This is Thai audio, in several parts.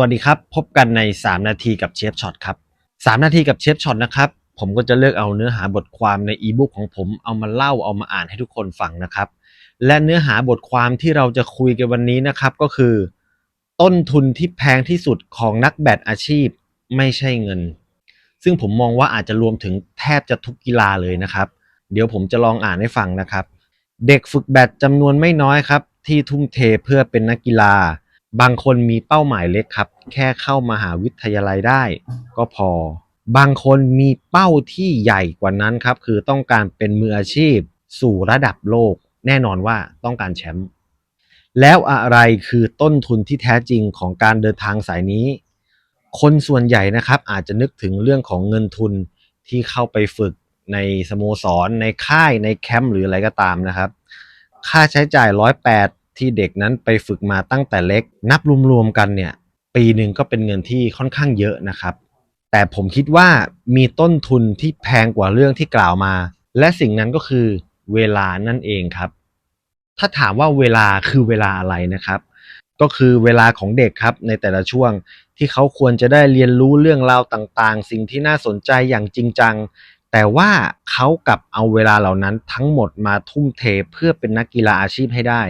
วัสดีครับ พบกันใน 3 นาทีกับเชฟช็อตครับ 3 นาทีกับเชฟช็อตนะครับ ผมก็จะเลือกเอาเนื้อหาบทความในอีบุ๊กของผมเอามาเล่าเอามาอ่านให้ทุกคนฟังนะครับ และเนื้อหาบทความที่เราจะคุยกันวันนี้นะครับ ก็คือ ต้นทุนที่แพงที่สุดของนักแบดอาชีพไม่ใช่เงิน ซึ่งผมมองว่าอาจจะรวมถึงแทบจะทุกกีฬาเลยนะครับ เดี๋ยวผมจะลองอ่านให้ฟังนะครับ เด็กฝึกแบดจำนวนไม่น้อยครับ ที่ทุ่มเทเพื่อเป็นนักกีฬา บางคนมีเป้าหมายเล็กครับ แค่เข้ามหาวิทยาลัยได้ก็พอ บางคนมีเป้าที่ใหญ่กว่านั้นครับ คือต้องการเป็นมืออาชีพ สู่ระดับโลก แน่นอนว่าต้องการแชมป์แล้วอะไรคือต้นทุนที่แท้จริงของการเดินทางสายนี้ คนส่วนใหญ่นะครับ อาจจะนึกถึงเรื่องของเงินทุนที่เข้าไปฝึกในสโมสร ในค่ายในแคมป์หรืออะไรก็ตามนะครับ ค่าใช้จ่ายร้อยแปด ที่เด็กนั้นไปฝึกมาตั้งแต่เล็ก นับรวมๆกันเนี่ย ปีหนึ่งก็เป็นเงินที่ค่อนข้างเยอะนะครับ แต่ผมคิดว่ามีต้นทุนที่แพงกว่าเรื่องที่กล่าวมา และสิ่งนั้นก็คือเวลานั่นเองครับ ถ้าถามว่าเวลาคือเวลาอะไรนะครับ ก็คือเวลาของเด็กครับในแต่ละช่วงที่เขาควรจะได้เรียนรู้เรื่องราวต่างๆ สิ่งที่น่าสนใจอย่างจริงจัง แต่ว่าเขากลับเอาเวลาเหล่านั้นทั้งหมดมาทุ่มเทเพื่อเป็นนักกีฬาอาชีพให้ได้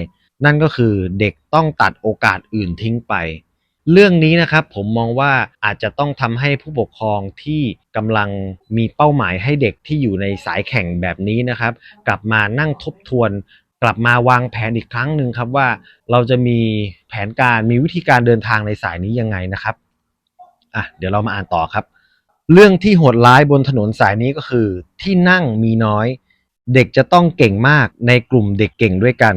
นั่นก็คือเด็กต้องตัดโอกาสอื่นทิ้งไป เรื่องนี้นะครับผมมองว่าอาจจะต้องทำให้ผู้ปกครองที่กำลังมีเป้าหมายให้เด็กที่อยู่ในสายแข่งแบบนี้นะครับ กลับมานั่งทบทวน กลับมาวางแผนอีกครั้งหนึ่งครับว่าเราจะมีแผนการมีวิธีการเดินทางในสายนี้ยังไงนะครับอะเดี๋ยวเรามาอ่านต่อครับ เรื่องที่โหดร้ายบนถนนสายนี้ก็คือ ที่นั่งมีน้อย เด็กจะต้องเก่งมากในกลุ่มเด็กเก่งด้วยกัน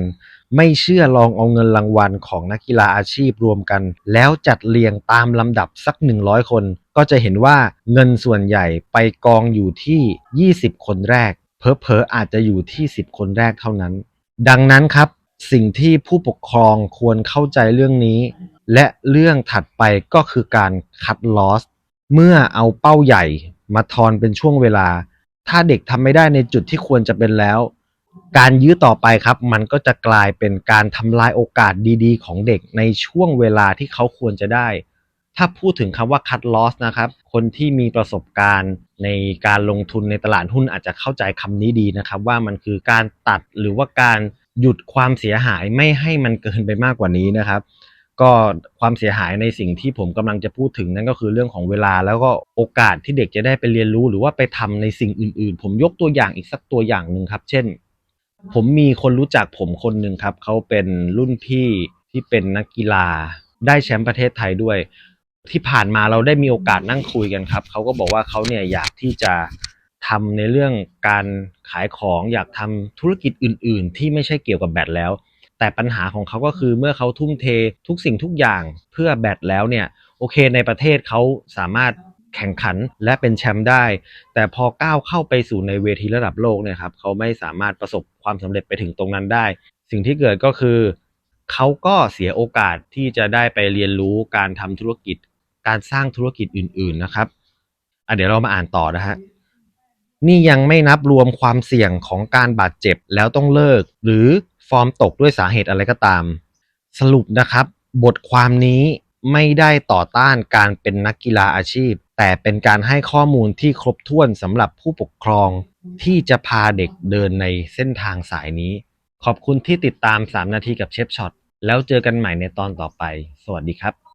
ไม่เชื่อลองเอาเงินรางวัลของนักกีฬาอาชีพรวมกัน แล้วจัดเรียงตามลำดับสัก 100 คน ก็จะเห็นว่าเงินส่วนใหญ่ไปกองอยู่ที่ 20 คนแรก เพอๆอาจจะอยู่ที่ 10 คนแรกเท่านั้น ดังนั้นครับ สิ่งที่ผู้ปกครองควรเข้าใจเรื่องนี้ และเรื่องถัดไปก็คือการคัดลอสเมื่อเอาเป้าใหญ่มาทอนเป็นช่วงเวลา ถ้าเด็กทำไม่ได้ในจุดที่ควรจะเป็นแล้ว การยื้อต่อไปครับ มันก็จะกลายเป็นการทำลายโอกาสดีๆ ของเด็กในช่วงเวลาที่เขาควรจะได้ ถ้าพูดถึงคำว่า cut loss นะครับ คนที่มีประสบการณ์ในการลงทุนในตลาดหุ้นอาจจะเข้าใจคำนี้ดีนะครับ ว่ามันคือการตัดหรือว่าการหยุดความเสียหายไม่ให้มันเกินไปมากกว่านี้นะครับ ก็ความเสียหายในสิ่งที่ผมกำลังจะพูดถึงนั่นก็คือเรื่องของเวลา แล้วก็โอกาสที่เด็กจะได้ไปเรียนรู้หรือว่าไปทำในสิ่งอื่น ๆ ผมยกตัวอย่างอีกสักตัวอย่างหนึ่งครับ เช่น ผมมีคนรู้จักผมคนหนึ่งครับ เขาเป็นรุ่นพี่ที่เป็นนักกีฬา ได้แชมป์ประเทศไทยด้วย ที่ผ่านมาเราได้มีโอกาสนั่งคุยกันครับ เขาก็บอกว่าเขาเนี่ยอยากที่จะทำในเรื่องการขายของอยากทำธุรกิจอื่น ๆ ที่ไม่ใช่เกี่ยวกับแบดแล้ว แต่ปัญหาของเขาก็คือเมื่อเขาทุ่มเททุกสิ่งทุกอย่างเพื่อแบดแล้วเนี่ย โอเคในประเทศเขาสามารถ แข่งขันและเป็นแชมป์ได้ แต่พอก้าวเข้าไปสู่ในเวทีระดับโลกเนี่ยครับเขาไม่สามารถประสบความสำเร็จไปถึงตรงนั้นได้ สิ่งที่เกิดก็คือเขาก็เสียโอกาสที่จะได้ไปเรียนรู้การทำธุรกิจ การสร้างธุรกิจอื่น ๆนะครับอะเดี๋ยวเรามาอ่านต่อนะฮะนี่ยังไม่นับรวมความเสี่ยงของการบาดเจ็บแล้วต้องเลิก หรือฟอร์มตกด้วยสาเหตุอะไรก็ตาม สรุปนะครับ บทความนี้ไม่ได้ต่อต้านการเป็นนักกีฬาอาชีพ แต่เป็นการให้ข้อมูลที่ครบถ้วนสำหรับผู้ปกครองที่จะพาเด็กเดินในเส้นทางสายนี้ ขอบคุณที่ติดตาม 3 นาทีกับเชฟช็อตแล้วเจอกันใหม่ในตอนต่อไป สวัสดีครับ